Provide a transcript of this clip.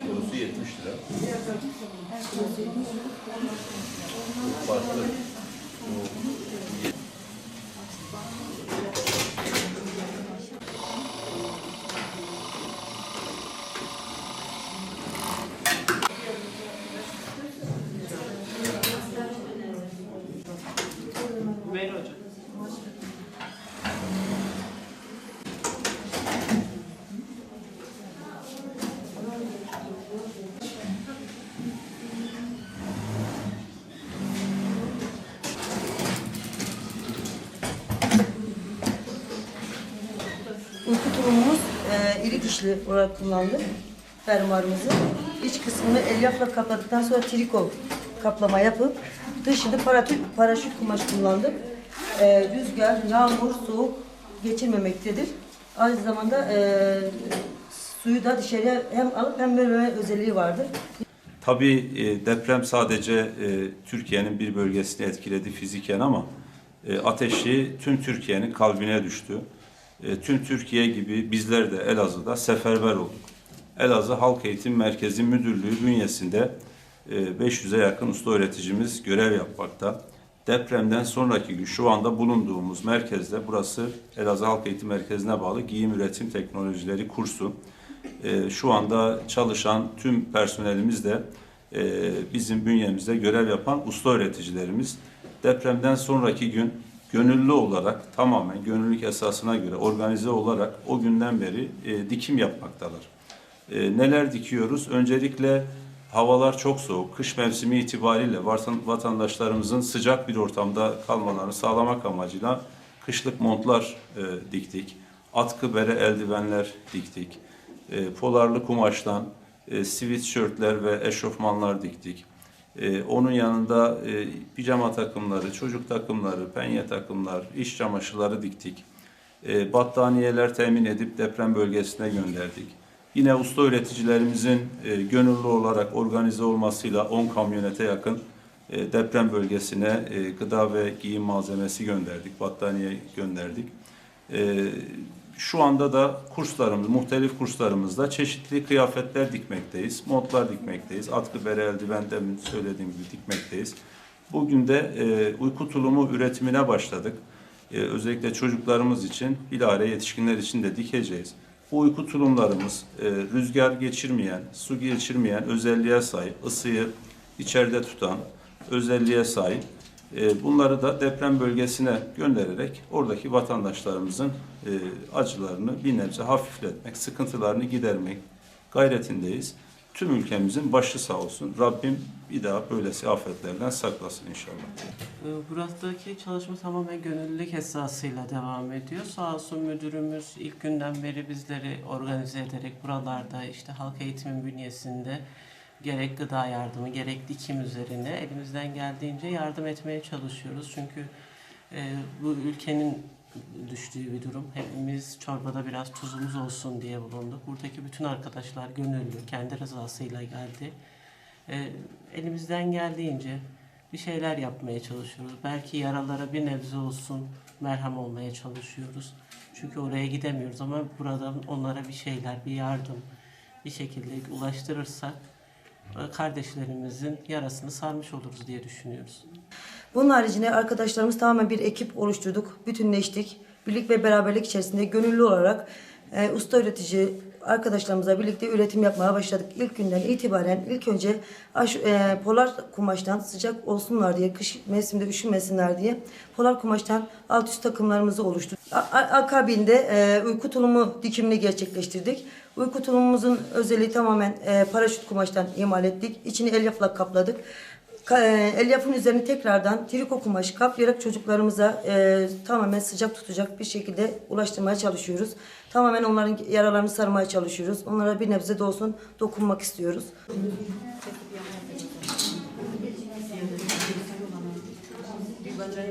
Kilosu 70 lira. Farklı. Bu iri dişli olarak kullandık fermuarımızı. İç kısmını elyafla kapladıktan sonra triko kaplama yapıp dışını paratü, paraşüt kumaş kullandık. E, rüzgar, yağmur, soğuk geçirmemektedir. Aynı zamanda e, suyu da dışarıya hem alıp hem vermeme özelliği vardır. Tabii e, deprem sadece e, Türkiye'nin bir bölgesini etkiledi fiziken ama e, ateşi tüm Türkiye'nin kalbine düştü. E, tüm Türkiye gibi bizler de Elazığ'da seferber olduk. Elazığ Halk Eğitim Merkezi Müdürlüğü bünyesinde e, 500'e yakın usta öğreticimiz görev yapmakta. Depremden sonraki gün şu anda bulunduğumuz merkezde burası Elazığ Halk Eğitim Merkezi'ne bağlı Giyim Üretim Teknolojileri kursu. Ee, şu anda çalışan tüm personelimiz de e, bizim bünyemizde görev yapan usta öğreticilerimiz. Depremden sonraki gün gönüllü olarak tamamen gönüllülük esasına göre organize olarak o günden beri e, dikim yapmaktalar. E, neler dikiyoruz? Öncelikle havalar çok soğuk. Kış mevsimi itibariyle vatan- vatandaşlarımızın sıcak bir ortamda kalmalarını sağlamak amacıyla kışlık montlar e, diktik. Atkı bere eldivenler diktik. E, polarlı kumaştan e, sweatshirtler ve eşofmanlar diktik. E, onun yanında e, pijama takımları, çocuk takımları, penye takımlar, iş çamaşırları diktik. E, battaniyeler temin edip deprem bölgesine gönderdik. Yine usta üreticilerimizin e, gönüllü olarak organize olmasıyla 10 kamyonete yakın e, deprem bölgesine e, gıda ve giyim malzemesi gönderdik, battaniye gönderdik. E, şu anda da kurslarımız, muhtelif kurslarımızda çeşitli kıyafetler dikmekteyiz, montlar dikmekteyiz, atkı bere eldiven demin söylediğim gibi dikmekteyiz. Bugün de e, uyku tulumu üretimine başladık. E, özellikle çocuklarımız için, bilahare yetişkinler için de dikeceğiz. Bu uyku tulumlarımız e, rüzgar geçirmeyen, su geçirmeyen özelliğe sahip, ısıyı içeride tutan özelliğe sahip. E, bunları da deprem bölgesine göndererek oradaki vatandaşlarımızın e, acılarını bir nebze hafifletmek, sıkıntılarını gidermek gayretindeyiz. Tüm ülkemizin başı sağ olsun. Rabbim bir daha böylesi afetlerden saklasın inşallah. Ee, Buradaki çalışma tamamen gönüllülük esasıyla devam ediyor. Sağ olsun müdürümüz ilk günden beri bizleri organize ederek buralarda işte halk eğitimin bünyesinde gerek gıda yardımı gerek dikim üzerine elimizden geldiğince yardım etmeye çalışıyoruz. Çünkü e, bu ülkenin düştüğü bir durum. Hepimiz çorbada biraz tuzumuz olsun diye bulunduk. Buradaki bütün arkadaşlar gönüllü, kendi rızasıyla geldi. E, elimizden geldiğince bir şeyler yapmaya çalışıyoruz. Belki yaralara bir nebze olsun merhem olmaya çalışıyoruz. Çünkü oraya gidemiyoruz ama buradan onlara bir şeyler, bir yardım bir şekilde ulaştırırsak kardeşlerimizin yarasını sarmış oluruz diye düşünüyoruz. Bunun haricinde arkadaşlarımız tamamen bir ekip oluşturduk, bütünleştik. Birlik ve beraberlik içerisinde gönüllü olarak e, usta üretici arkadaşlarımızla birlikte üretim yapmaya başladık. İlk günden itibaren ilk önce aş, e, polar kumaştan sıcak olsunlar diye, kış mevsiminde üşümesinler diye polar kumaştan alt üst takımlarımızı oluşturduk. A- akabinde e, uyku tulumu dikimini gerçekleştirdik. Uyku tulumumuzun özelliği tamamen e, paraşüt kumaştan imal ettik. İçini elyafla kapladık. Ka- e, Elyafın üzerine tekrardan triko kumaş kaplayarak çocuklarımıza e, tamamen sıcak tutacak bir şekilde ulaştırmaya çalışıyoruz. Tamamen onların yaralarını sarmaya çalışıyoruz. Onlara bir nebze de olsun dokunmak istiyoruz.